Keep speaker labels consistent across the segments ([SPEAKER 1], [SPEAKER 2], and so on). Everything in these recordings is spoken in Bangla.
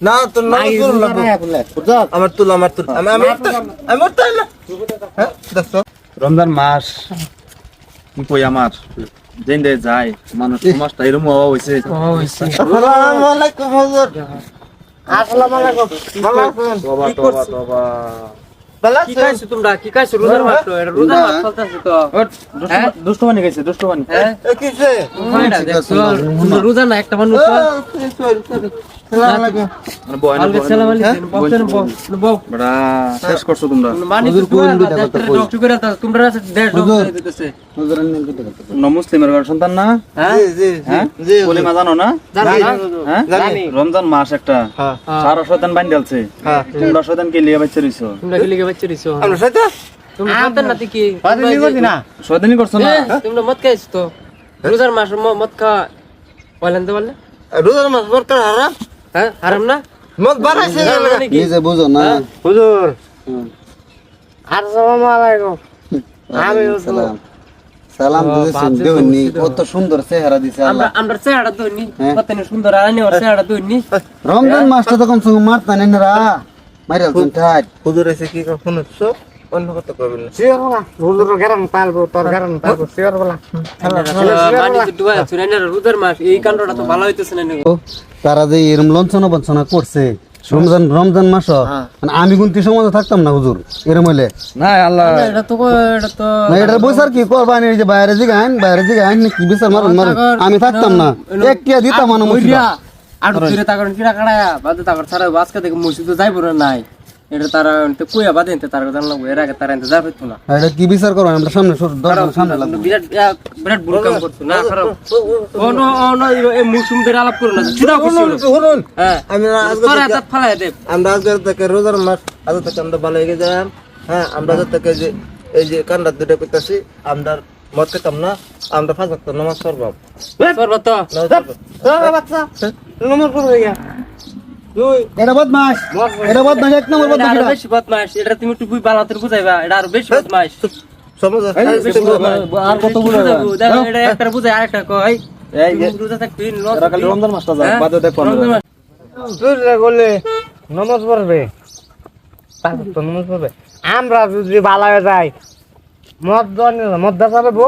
[SPEAKER 1] না তোর না আমার তুল আমার তুল আমি আমি আমি না। হ্যাঁ
[SPEAKER 2] রমজান মাস কি কই আমার? যেন দে যায় মানুষ সমাজটা এরকম হওয়া হইছে।
[SPEAKER 1] আসসালামু আলাইকুম হুজুর। আসসালামু আলাইকুম। ভালো আছেন?
[SPEAKER 2] তবা তবা তবা।
[SPEAKER 3] কি খাইছো তোমরা? কি খাইছো? রোজার মাস তো এটা রোজার মাস চলতেছে তো। হ্যাঁ?
[SPEAKER 2] দুষ্ট বানি গেছে দুষ্ট বানি
[SPEAKER 3] হ্যাঁ কয়টা দেখছ তোমরা রোজা না একটা মানুষ তো?
[SPEAKER 1] আসসালামু আলাইকুম।
[SPEAKER 2] মানে শেষ করছ তোমরা। মুসলিমের ঘর সন্তান না?
[SPEAKER 3] হ্যাঁ
[SPEAKER 1] জি জি
[SPEAKER 2] হ্যাঁ?
[SPEAKER 1] জি
[SPEAKER 2] কলিমা জানো না?
[SPEAKER 3] জানি না
[SPEAKER 2] হ্যাঁ?
[SPEAKER 1] জানি।
[SPEAKER 2] রমজান মাস একটা।
[SPEAKER 1] হ্যাঁ
[SPEAKER 2] সারা শয়তান বান ডালছে
[SPEAKER 1] হ্যাঁ।
[SPEAKER 2] তোমরা শয়তান কে লিয়ে বাচ্চা রইছো?
[SPEAKER 3] তোমরা কি লিখে বাচ্চা দিছো
[SPEAKER 1] আমরা সাথে
[SPEAKER 3] তোমরা জানতেন না কি?
[SPEAKER 1] না।
[SPEAKER 2] শয়তানি করছ না?
[SPEAKER 3] তোমরা মদ খাইছো তো? রোজার মাস মদ খাওয়া বলেন তো বললে
[SPEAKER 1] রোজার মাস বরকার হারাম?
[SPEAKER 3] হ্যাঁ হারাম না?
[SPEAKER 1] মত বাড়াইছে
[SPEAKER 3] মানে কি?
[SPEAKER 4] নিজে বুঝো না।
[SPEAKER 1] হুজুর। আসসালামু আলাইকুম। আমি
[SPEAKER 4] সালাম দিয়েছেন দেওনি কত সুন্দর চেহারা দিছে আল্লাহ।
[SPEAKER 3] আমরা চেহারা
[SPEAKER 4] হ্যাঁ।
[SPEAKER 3] কতনি সুন্দর আনি ওর চেহারা
[SPEAKER 4] রমজান মাসটা তো কম সঙ্গে মারতা নেন রা। মাইরাল ঠাট
[SPEAKER 1] হুজুর এসে কি কখন হচ্ছ অন্য কথা কবেন না।
[SPEAKER 3] মানি তো ডুবা আছে না রোজার মাস এই কাণ্ডটা তো ভালো হইতেছে না
[SPEAKER 4] তারা যে এরম লঞ্চনা বঞ্চনা করছে রমজান রমজান মাস মানে আমি গুনতি সমাজে থাকতাম না হুজুর এরম হইলে।
[SPEAKER 2] না আল্লাহ
[SPEAKER 3] এটা তো এটা তো
[SPEAKER 4] না এটা বইসার কি? করবানি এই যে বাইরে দিকে আইন বাইরে দিকে আইন কি বিচার মারুন মারুন? আমি থাকতাম না। একটিয়া দিতাম মানে মুসিদা
[SPEAKER 3] আর কিরা কাড়ায়া বাদে সারা বাসকা মসজিদে যাইব নাই। এটা তারা কুয়া বাদে তার জান লাগবো এর আগে তারা এনতে যাবে না।
[SPEAKER 4] এটা কি বিচার করো? আমরা সামনে সর- দরজার সামনে লাগবো।
[SPEAKER 3] বিরাট বিরাট ভুল কাম করছ না খারাপ। ও নো এই মুসুম দের আলাপ করো না চুরা করছ
[SPEAKER 1] শুনুন
[SPEAKER 3] হ্যাঁ।
[SPEAKER 1] আমি আজকে
[SPEAKER 3] তোরা হাত ফালাই দে।
[SPEAKER 1] আমরা আজকে থেকে রোজার মাস আজ থেকে আমরা ভালো হয়ে হ্যাঁ আমরা আজ থেকে যে এই যে কান্ডার দুটো করতেছি আমরা মদ খেতাম না আমরা ফাঁস নামাজ সরবাম বাচ্চা দুই
[SPEAKER 4] এটা বদমাস। এটা বদমাস এক নম্বর বদমাস এটা।
[SPEAKER 3] বেশি বদমাস। এটা তুমি একটু বুঝ বালাতে বুঝাইবা এটা আরও বেশি বদমাস।
[SPEAKER 1] সমাজ
[SPEAKER 2] আর কত বুঝাবে
[SPEAKER 3] এটা একটা বুঝাই আরেকটা কয়।
[SPEAKER 2] এই যে
[SPEAKER 3] রোজা থাকবি
[SPEAKER 2] এরা খালি রমজান মাসটা যায়
[SPEAKER 3] হ্যাঁ?
[SPEAKER 2] দেখো
[SPEAKER 3] রমজান মাস।
[SPEAKER 5] নমাজ পড়বে। তো নমাজ পড়বে। আমরা যদি ভালো হয়ে যাই মদ মদ পাবো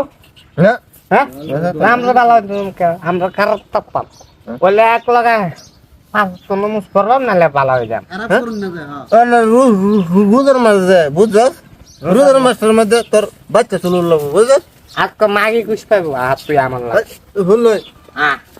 [SPEAKER 1] হ্যাঁ।
[SPEAKER 5] হ্যাঁ? আমরা ভালো আমরা খারাপ থাকতাম বলে এক লাগায় তো নমাজ পড়লাম নাহলে ভালো হয়ে যাম।
[SPEAKER 1] রোজার মাঝে বুঝছ? রোজার মাসের মধ্যে তোর বাচ্চা চলুন লাগবো বুঝছ?
[SPEAKER 5] আর তো মাগি কুছ পাবো আর তুই আমার
[SPEAKER 1] হলো
[SPEAKER 5] হ্যাঁ।